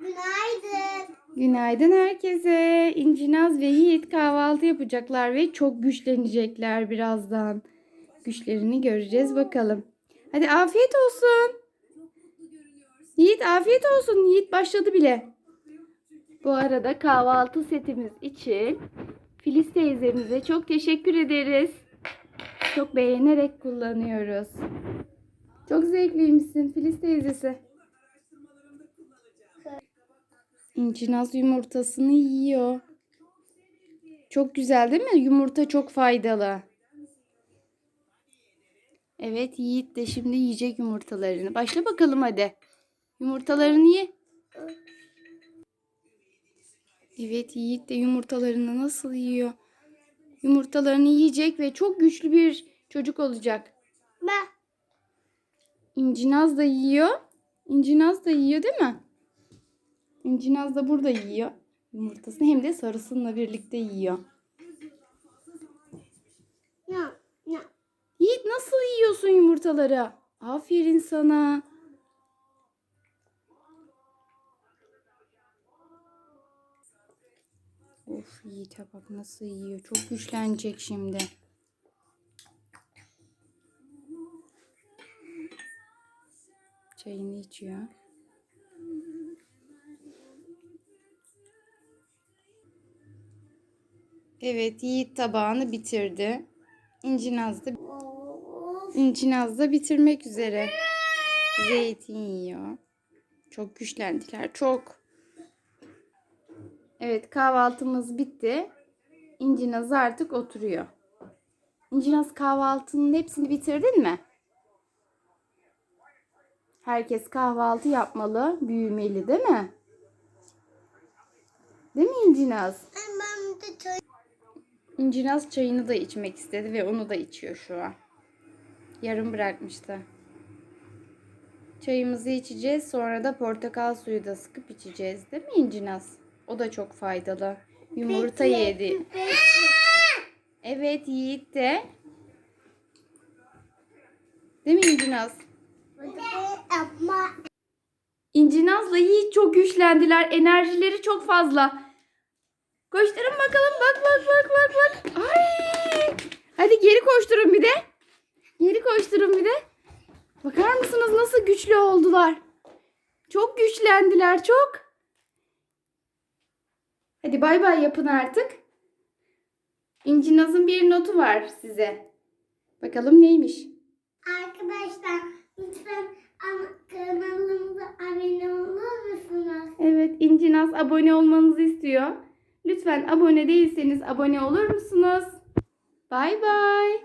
Günaydın. Günaydın herkese. İncinaz ve Yiğit kahvaltı yapacaklar ve çok güçlenecekler birazdan. Güçlerini göreceğiz bakalım. Hadi afiyet olsun. Yiğit afiyet olsun. Yiğit başladı bile. Bu arada kahvaltı setimiz için Filiz teyzemize çok teşekkür ederiz. Çok beğenerek kullanıyoruz. Çok zevkliymişsin Filiz teyzesi. İncinaz yumurtasını yiyor. Çok güzel değil mi? Yumurta çok faydalı. Evet Yiğit de şimdi yiyecek yumurtalarını. Başla bakalım hadi. Yumurtalarını ye. Evet Yiğit de yumurtalarını nasıl yiyor? Yumurtalarını yiyecek ve çok güçlü bir çocuk olacak. Ben. İncinaz da yiyor. İncinaz da yiyor değil mi? İncinaz da burada yiyor. Yumurtasını hem de sarısınla birlikte yiyor. Ya. Ya. Yiğit nasıl yiyorsun yumurtaları? Aferin sana. Of Yiğit'e bak nasıl yiyor. Çok güçlenecek şimdi. Çayını içiyor. Evet Yiğit tabağını bitirdi. İncinaz da. İncinaz da bitirmek üzere. Zeytin yiyor. Çok güçlendiler. Çok. Evet kahvaltımız bitti. İncinaz artık oturuyor. İncinaz kahvaltının hepsini bitirdin mi? Herkes kahvaltı yapmalı, büyümeli değil mi? Değil mi İncinaz? Çay. İncinaz çayını da içmek istedi ve onu da içiyor şu an. Yarım bırakmıştı. Çayımızı içeceğiz. Sonra da portakal suyu da sıkıp içeceğiz. Değil mi İncinaz? O da çok faydalı. Yumurta yedi. Evet Yiğit de. Değil mi İncinaz? İncinaz'la Yiğit çok güçlendiler. Enerjileri çok fazla. Koşturun bakalım. Bak bak bak bak bak. Ay! Hadi geri koşturun bir de. Geri koşturun bir de. Bakar mısınız nasıl güçlü oldular? Çok güçlendiler çok. Hadi bay bay yapın artık. İncinaz'ın bir notu var size. Bakalım neymiş? Arkadaşlar lütfen ana- kanalımıza abone olur musunuz? Evet, İncinaz abone olmanızı istiyor. Lütfen abone değilseniz abone olur musunuz? Bay bay.